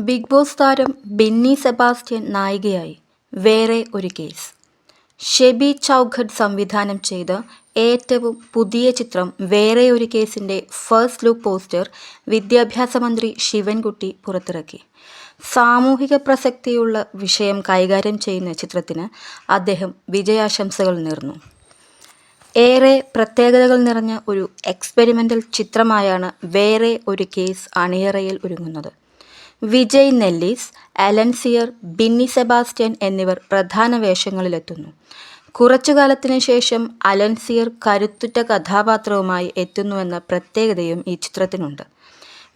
Big boss താരം Binny Sebastian നായികയായി. വേറെ ഒരു കേസ്. ഷെബി ചൗഘട്ട് സംവിധാനം ചെയ്ത ഏറ്റവും പുതിയ ചിത്രം വേറെ ഒരു കേസിന്റെ ഫസ്റ്റ് ലുക്ക് പോസ്റ്റർ വിദ്യാഭ്യാസ മന്ത്രി ശിവൻകുട്ടി പുറത്തിറക്കി. സാമൂഹിക പ്രസക്തിയുള്ള വിഷയം കൈകാര്യം ചെയ്യുന്ന ചിത്രത്തിന് അദ്ദേഹം വിജയാശംസകൾ നേർന്നു. ഏറെ പ്രത്യേകതകൾ നിറഞ്ഞ ഒരു എക്സ്പെരിമെന്റൽ ചിത്രമായാണ് വേറെ ഒരു കേസ് അണിയറയിൽ ഒരുങ്ങുന്നത്. വിജയ് നെല്ലീസ് അലൻസിയർ ബിന്നി സെബാസ്റ്റ്യൻ എന്നിവർ പ്രധാന വേഷങ്ങളിലെത്തുന്നു. കുറച്ചുകാലത്തിന് ശേഷം അലൻസിയർ കരുത്തുറ്റ കഥാപാത്രവുമായി എത്തുന്നുവെന്ന പ്രത്യേകതയും ഈ ചിത്രത്തിനുണ്ട്.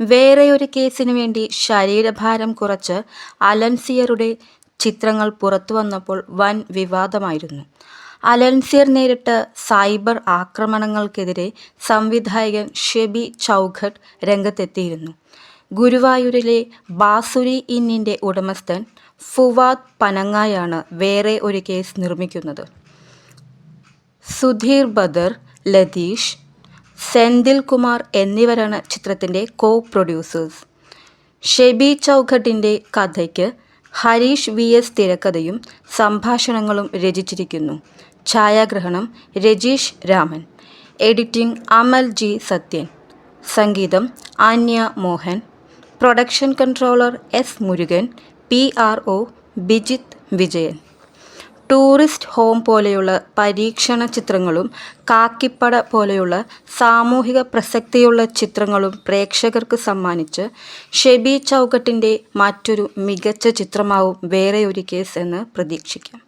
വേറെയൊരു കേസിനു വേണ്ടി ശരീരഭാരം കുറച്ച് അലൻസിയറുടെ ചിത്രങ്ങൾ പുറത്തു വന്നപ്പോൾ വൻ വിവാദമായിരുന്നു. അലൻസിയർ നേരിട്ട സൈബർ ആക്രമണങ്ങൾക്കെതിരെ സംവിധായകൻ ഷെബി ചൗഘട്ട് രംഗത്തെത്തിയിരുന്നു. ഗുരുവായൂരിലെ ബാസുരി ഇന്നിന്റെ ഉടമസ്ഥൻ ഫുവാദ് പനങ്ങായാണ് വേറെ ഒരു കേസ് നിർമ്മിക്കുന്നത്. സുധീർ ബദർ ലതീഷ് സെന്തിൽ കുമാർ എന്നിവരാണ് ചിത്രത്തിന്റെ കോ പ്രൊഡ്യൂസേഴ്സ് ഷെബി ചൗഘട്ടിന്റെ കഥയ്ക്ക് ഹരീഷ് വി എസ് തിരക്കഥയും സംഭാഷണങ്ങളും രചിച്ചിരിക്കുന്നു. ഛായാഗ്രഹണം Rajeesh Raman. Editing Amal G Sathyan. സംഗീതം Anya Mohan. Production controller S Murugan P R O Bijith Vijayan. Tourist home പോലെയുള്ള പരീക്ഷണ ചിത്രങ്ങളും കാക്കിപ്പട പോലെയുള്ള സാമൂഹിക പ്രസക്തിയുള്ള ചിത്രങ്ങളും പ്രേക്ഷകർക്ക് സമ്മാനിച്ച് ഷെബി ചൗക്കട്ടിന്റെ മറ്റൊരു മികച്ച ചിത്രമാവും വേറെ ഒരു കേസ് എന്ന് പ്രതീക്ഷിക്കാം.